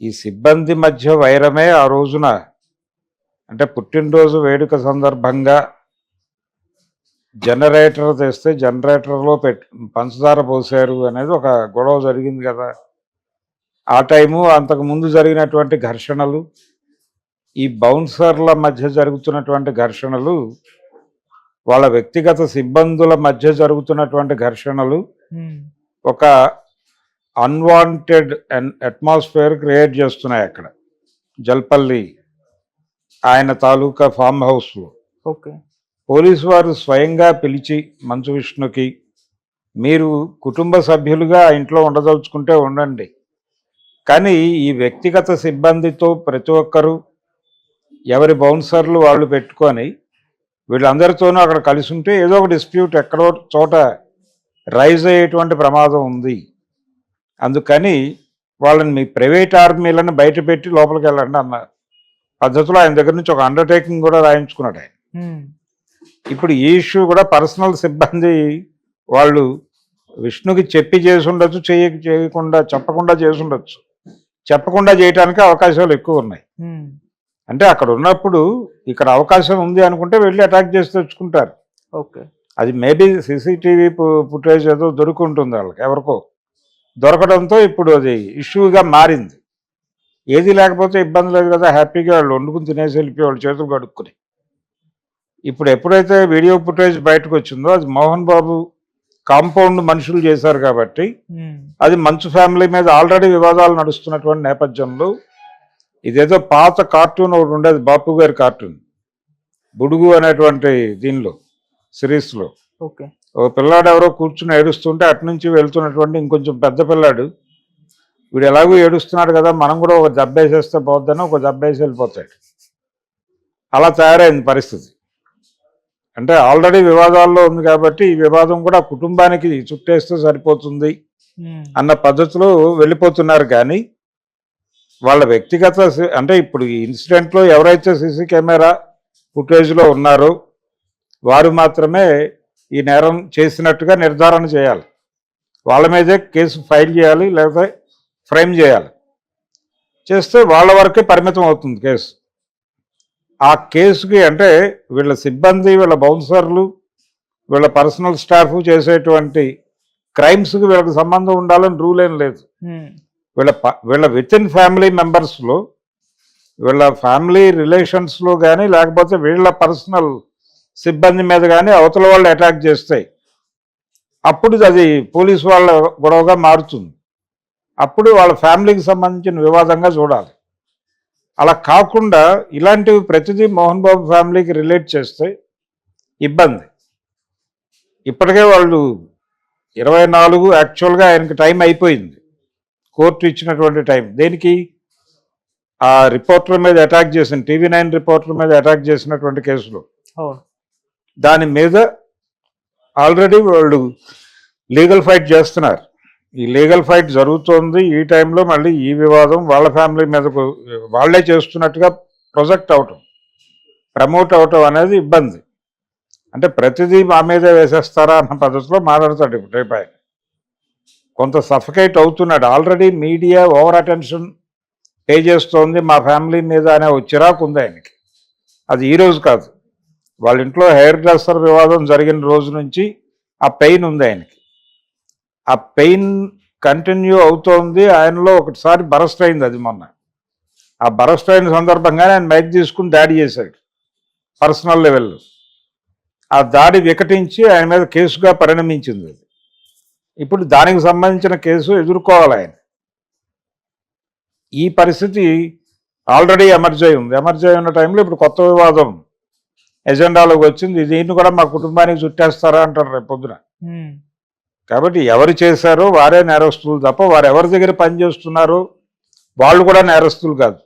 ఈ సిబ్బంది మధ్య వైరమే ఆ రోజున. అంటే పుట్టినరోజు వేడుక సందర్భంగా జనరేటర్ తెస్తే జనరేటర్లో పెట్ పంచదార పోసారు అనేది ఒక గొడవ జరిగింది కదా. ఆ టైము అంతకు ముందు జరిగినటువంటి ఘర్షణలు ఈ బౌన్సర్ల మధ్య జరుగుతున్నటువంటి ఘర్షణలు వాళ్ళ వ్యక్తిగత సిబ్బందుల మధ్య జరుగుతున్నటువంటి ఘర్షణలు ఒక అన్వాంటెడ్ అట్మాస్ఫియర్ క్రియేట్ చేస్తున్నాయి అక్కడ. జల్పల్లి ఆయన తాలూకా ఫామ్ హౌస్లో ఓకే. పోలీసు వారు స్వయంగా పిలిచి మంచు విష్ణుకి మీరు కుటుంబ సభ్యులుగా ఇంట్లో ఉండదలుచుకుంటే ఉండండి. కానీ ఈ వ్యక్తిగత సిబ్బందితో ప్రతి ఒక్కరూ ఎవరి బౌన్సర్లు వాళ్ళు పెట్టుకొని వీళ్ళందరితోనూ అక్కడ కలిసి ఉంటే ఏదో ఒక డిస్ప్యూట్ ఎక్కడో చోట రైజ్ అయ్యేటువంటి ప్రమాదం ఉంది. అందుకని వాళ్ళని మీ ప్రైవేట్ ఆర్మీలను బయట పెట్టి లోపలికి వెళ్ళండి అన్న పద్ధతిలో ఆయన దగ్గర నుంచి ఒక అండర్టేకింగ్ కూడా రాయించుకున్నాడు ఆయన. ఇప్పుడు ఈ ఇష్యూ కూడా పర్సనల్ సిబ్బంది వాళ్ళు విష్ణుకి చెప్పి చేసి ఉండొచ్చు చేయ చేయకుండా చెప్పకుండా చేసి ఉండొచ్చు. చెప్పకుండా చేయడానికి అవకాశాలు ఎక్కువ ఉన్నాయి. అంటే అక్కడ ఉన్నప్పుడు ఇక్కడ అవకాశం ఉంది అనుకుంటే వెళ్ళి అటాక్ చేసి తెచ్చుకుంటారు. ఓకే. అది మేబీ సీసీటీవీ ఫుటేజ్ ఏదో దొరుకుంటుంది వాళ్ళకి ఎవరికో. దొరకడంతో ఇప్పుడు అది ఇష్యూగా మారింది. ఏది లేకపోతే ఇబ్బంది లేదు కదా హ్యాపీగా వాళ్ళు వండుకుని తినేసి వెళ్ళిపోయి వాళ్ళు చేతులు కడుక్కుని. ఇప్పుడు ఎప్పుడైతే వీడియో ఫుటేజ్ బయటకు వచ్చిందో అది మోహన్ బాబు కాంపౌండ్ మనుషులు చేశారు కాబట్టి అది మంచు ఫ్యామిలీ మీద ఆల్రెడీ వివాదాలు నడుస్తున్నటువంటి నేపథ్యంలో ఇదేదో పాత కార్టూన్ ఒకటి ఉండేది బాపు గారి కార్టూన్. బుడుగు అనేటువంటి దీనిలో సిరీస్లో. ఓకే. ఓ పిల్లాడు ఎవరో కూర్చుని ఏడుస్తుంటే అటు నుంచి వెళ్తున్నటువంటి ఇంకొంచెం పెద్ద పిల్లాడు. వీడు ఎలాగో ఏడుస్తున్నాడు కదా మనం కూడా ఒక దెబ్బ వేసేస్తే పోద్దని ఒక దెబ్బ వేసి వెళ్ళిపోతాడు. అలా తయారైంది పరిస్థితి. అంటే ఆల్రెడీ వివాదాల్లో ఉంది కాబట్టి ఈ వివాదం కూడా కుటుంబానికి చుట్టేస్తే సరిపోతుంది అన్న పద్ధతిలో వెళ్ళిపోతున్నారు కానీ వాళ్ళ వ్యక్తిగత అంటే ఇప్పుడు ఈ ఇన్సిడెంట్లో ఎవరైతే సీసీ కెమెరా ఫుటేజ్లో ఉన్నారో వారు మాత్రమే ఈ నేరం చేసినట్టుగా నిర్ధారణ చేయాలి. వాళ్ళ మీదే కేసు ఫైల్ చేయాలి లేకపోతే ఫ్రేమ్ చేయాలి. చేస్తే వాళ్ళ వరకే పరిమితం అవుతుంది కేసు. ఆ కేసుకి అంటే వీళ్ళ సిబ్బంది వీళ్ళ బౌన్సర్లు వీళ్ళ పర్సనల్ స్టాఫ్ చేసేటువంటి క్రైమ్స్కి వీళ్ళకి సంబంధం ఉండాలని రూల్ ఏం లేదు. వీళ్ళ వీళ్ళ విత్ ఇన్ ఫ్యామిలీ మెంబర్స్లో వీళ్ళ ఫ్యామిలీ రిలేషన్స్లో కానీ లేకపోతే వీళ్ళ పర్సనల్ సిబ్బంది మీద కానీ అవతల వాళ్ళు అటాక్ చేస్తాయి. అప్పుడు అది పోలీసు వాళ్ళ గొడవగా మారుతుంది. అప్పుడు వాళ్ళ ఫ్యామిలీకి సంబంధించిన వివాదంగా చూడాలి. అలా కాకుండా ఇలాంటివి ప్రతిదీ మోహన్ బాబు ఫ్యామిలీకి రిలేట్ చేస్తే ఇబ్బంది. ఇప్పటికే వాళ్ళు ఇరవై నాలుగు యాక్చువల్గా ఆయనకి టైం అయిపోయింది. కోర్టు ఇచ్చినటువంటి టైం. దేనికి? ఆ రిపోర్టర్ మీద అటాక్ చేసిన టీవీ నైన్ రిపోర్టర్ మీద అటాక్ చేసినటువంటి కేసులో. దాని మీద ఆల్రెడీ వాళ్ళు లీగల్ ఫైట్ చేస్తున్నారు. ఈ లీగల్ ఫైట్ జరుగుతోంది. ఈ టైంలో మళ్ళీ ఈ వివాదం వాళ్ళ ఫ్యామిలీ మీదకు వాళ్ళే చేస్తున్నట్టుగా ప్రొజెక్ట్ అవటం ప్రమోట్ అవటం అనేది ఇబ్బంది. అంటే ప్రతిదీ మా మీదే వేసేస్తారా అన్న పద్ధతిలో మాట్లాడతాడు ఇప్పుడు రేపు ఆయన. కొంత సఫకేట్ అవుతున్నాడు. Already media over attention pay చేస్తోంది. మా ఫ్యామిలీ మీద అనే ఒక చిరాకు ఉంది ఆయనకి. అది ఈరోజు కాదు. వాళ్ళ ఇంట్లో హెయిర్ డ్రెస్సర్ వివాదం జరిగిన రోజు నుంచి ఆ పెయిన్ ఉంది ఆయనకి. ఆ పెయిన్ కంటిన్యూ అవుతోంది. ఆయనలో ఒకసారి బరస్ట్ అయింది అది మొన్న. ఆ బరస్ట్ అయిన సందర్భంగానే ఆయన మైక్ తీసుకుని దాడి చేశాడు. పర్సనల్ లెవెల్లో. ఆ దాడి వికటించి ఆయన మీద కేసుగా పరిణమించింది అది. ఇప్పుడు దానికి సంబంధించిన కేసు ఎదుర్కోవాలి ఆయన. ఈ పరిస్థితి ఆల్రెడీ ఎమర్జ్ అయి ఉంది. ఎమర్జ్ అయి ఉన్న టైంలో ఇప్పుడు కొత్త వివాదం. ఎజెండాలోకి వచ్చింది. దీన్ని కూడా మా కుటుంబానికి చుట్టేస్తారా అంటారు రేపు పొద్దున. ఉమ్, కాబట్టి ఎవరు చేశారో వారే నేరస్తులు తప్ప వారు ఎవరి దగ్గర పనిచేస్తున్నారో వాళ్ళు కూడా నేరస్తులు కాదు.